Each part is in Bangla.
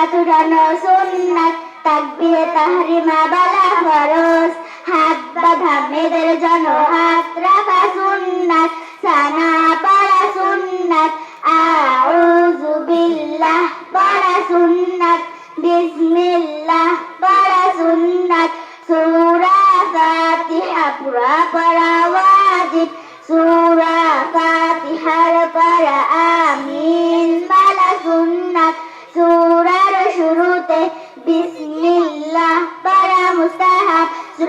হাত উঠানো সুন্নাত, তাকবীরে, তাহরিমা, বলা, ফরজ। হাত বাঁধা মেয়েদের জন্য হাত রাখা সুন্নাত, সানা পড়া সুন্নাত, আউযু বিল্লাহ পড়া সুন্নাত, বিসমিল্লাহ পড়া সুন্নাত, সূরা ফাতিহা পুরা পড়া ওয়াজিব, সূরা ফাতিহার পড়া আমিন।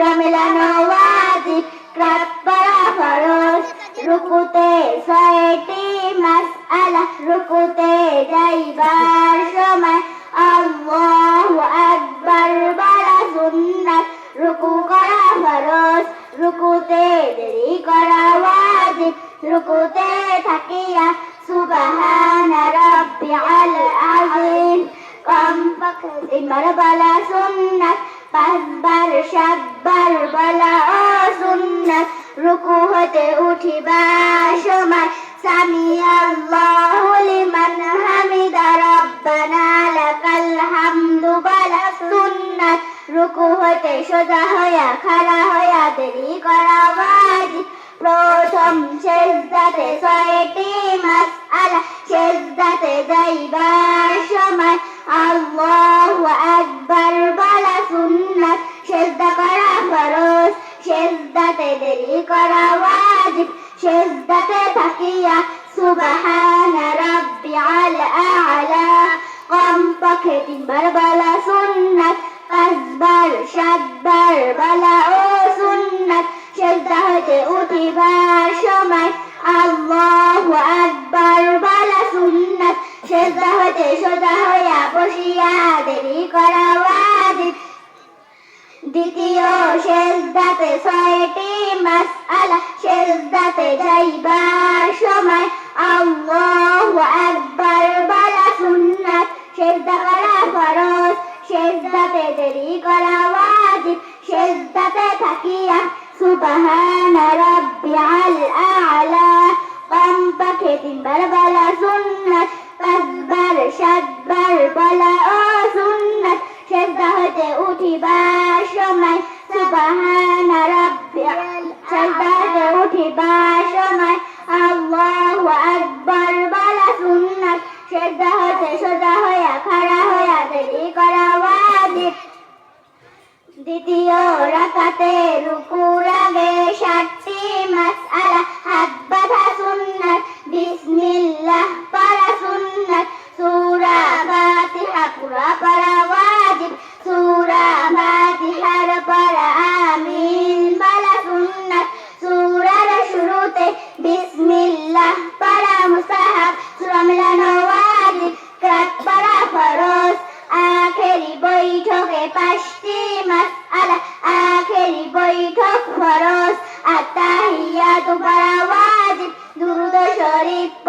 সূরা থাকিয়া সুবহানা রাব্বিয়াল আযীম। কম পক্ষে সুন্নাত। পাঁচবার সাতবার বলা সুন্নাত রুকু হতে উঠিবার সময়। সামি আল্লাহু লিমান হামিদা রব্বানা, লাকাল হামদু বলা সুন্নাত। রুকু হতে সোজা হইয়া, খাড়া হইয়া দেরি করা ওয়াজিব। প্রথম সেজদাতে ছয়টি মাসআলা, সেজদাতে যাইবার সময়। আল্লাহু দেরি করা ওয়াজিব। সেজদাতে থাকিয়া, সুবহানা আ'লা তিনবার বলা সুন্নাত, পাঁচবার সাতবার বলা ও সুন্নাত। সেজদা উঠিবার সময় আল্লাহু আকবার বলা সুন্নাত। সেজদা হইতে সোজা হইয়া বসিয়া দেরি করা দ্বিতীয় সেজদাতে ছয়টি মাসআলা, সেজদাতে যাইবার সময় আল্লাহু আকবার বলা সুন্নাত। সেজদা করা ফরজ, সেজদাতে দেরি করা ওয়াজিব, সেজদাতে থাকিয়া সুবহানা রাব্বিয়াল আ'লা। কমপক্ষে তিনবার বলা সুন্নাত, পাঁচবার, সাতবার বলা ও সেজদা হতে উঠিবার সময় সুবাহান রাব্বিয়াল সেজদা হতে উঠিবার সময় আল্লাহু আকবার।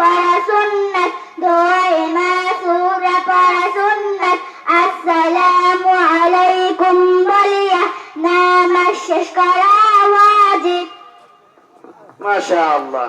পড়া সুন্নাত দোয়ে মাসুরা পড়া সুন্নাত আসসালামু আলাইকুম বলিয়া নামাজ শেষ করা ওয়াজিব। মাশা আল্লাহ